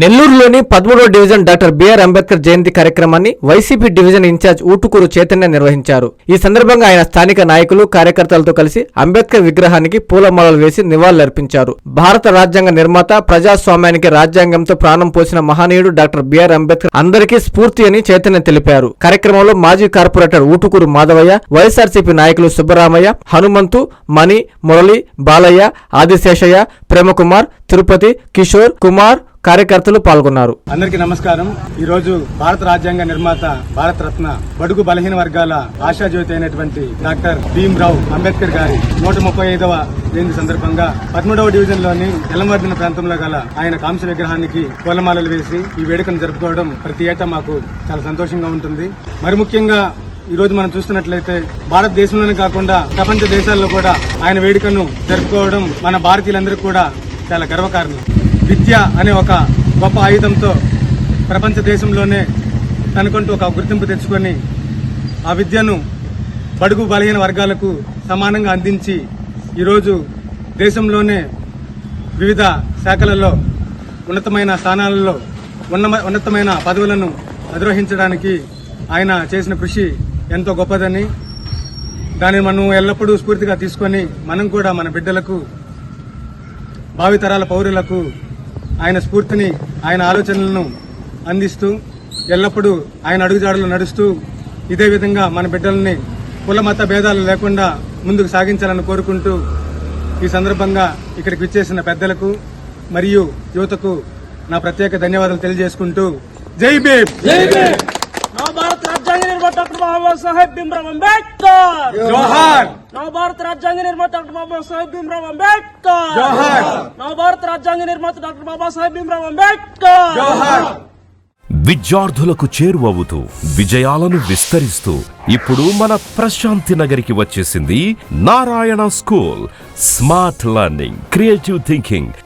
నెల్లూరులోని పదమూడో division doctor BR Ambedkar Jayanti కార్యక్రమాన్ని YCP division incharge Utukuru Chaitanya నిర్వహించారు. ఈ సందర్భంగా ఆయన స్థానిక నాయకులు కార్యకర్తలతో కలిసి అంబేద్కర్ విగ్రహానికి పూలమాలలు వేసి నివాళులర్పించారు. భారత రాజ్యాంగ నిర్మాత ప్రజాస్వామ్యానికి రాజ్యాంగంతో ప్రాణం పోసిన మహనీయుడు డాక్టర్ బిఆర్ అంబేద్కర్ అందరికీ స్ఫూర్తి అని చైతన్య తెలిపారు. కార్యక్రమంలో మాజీ కార్పొరేటర్ ఊటుకూరు మాధవయ్య వైఎస్ఆర్సీపీ నాయకులు సుబ్బరామయ్య హనుమంతు మణి మురళి బాలయ్య ఆదిశేషయ్య ప్రేమకుమార్ తిరుపతి కిషోర్ కుమార్ కార్యకర్తలు పాల్గొన్నారు. అందరికీ నమస్కారం. ఈ రోజు భారత రాజ్యాంగ నిర్మాత భారత రత్న బడుగు బలహీన వర్గాల ఆశాజ్యోతి అయినటువంటి డాక్టర్ భీమ్రావు అంబేద్కర్ గారి నూట ముప్పై ఐదవ జయంతి సందర్భంగా పదమూడవ డివిజన్లోని ఎల్లమర్దిన ప్రాంతంలో గల ఆయన కాంస విగ్రహానికి పూలమాలలు వేసి ఈ వేడుకను జరుపుకోవడం ప్రతి ఏటా మాకు చాలా సంతోషంగా ఉంటుంది. మరి ముఖ్యంగా ఈ రోజు మనం చూస్తున్నట్లయితే భారతదేశంలోనే కాకుండా ప్రపంచ దేశాల్లో కూడా ఆయన వేడుకను జరుపుకోవడం మన భారతీయులందరికీ కూడా చాలా గర్వకారణం. విద్య అనే ఒక గొప్ప ఆయుధంతో ప్రపంచ దేశంలోనే తనకంటూ ఒక గుర్తింపు తెచ్చుకొని ఆ విద్యను బడుగు బలహీన వర్గాలకు సమానంగా అందించి ఈరోజు దేశంలోనే వివిధ శాఖలలో ఉన్నతమైన స్థానాలలో ఉన్న ఉన్నతమైన పదవులను అధిరోహించడానికి ఆయన చేసిన కృషి ఎంతో గొప్పదని దాన్ని మనం ఎల్లప్పుడూ స్ఫూర్తిగా తీసుకొని మనం కూడా మన బిడ్డలకు భావితరాల పౌరులకు ఆయన స్ఫూర్తిని ఆయన ఆలోచనలను అందిస్తూ ఎల్లప్పుడూ ఆయన అడుగుజాడలు నడుస్తూ ఇదే విధంగా మన బిడ్డల్ని కుల మత భేదాలు లేకుండా ముందుకు సాగించాలని కోరుకుంటూ ఈ సందర్భంగా ఇక్కడికి విచ్చేసిన పెద్దలకు మరియు యువతకు నా ప్రత్యేక ధన్యవాదాలు తెలియజేసుకుంటూ జై భీమ్! రాజ్యాంగ నిర్మాత భీమ్రావ్ అంబేద్కర్! జోహార్! నవభారత రాజ్యాంగ నిర్మాత డాక్టర్ బాబాసాహెబ్ భీమ్రావ్ అంబేద్కర్. నవభారత రాజ్యాంగ నిర్మాత డాక్టర్ బాబాసాహెబ్ భీమ్రావ్ అంబేద్కర్. విద్యార్థులకు చేరువవుతూ విజయాలను విస్తరిస్తూ ఇప్పుడు మన ప్రశాంతి నగరికి వచ్చేసింది Narayana school. Smart learning creative thinking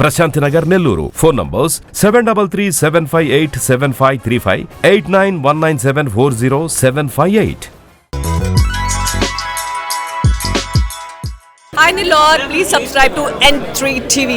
Prashanti Nagar Nellore. Phone numbers seven double three seven five eight seven five three five eight nine one nine seven four zero seven five eight Hi Nilor, please subscribe to N3 TV.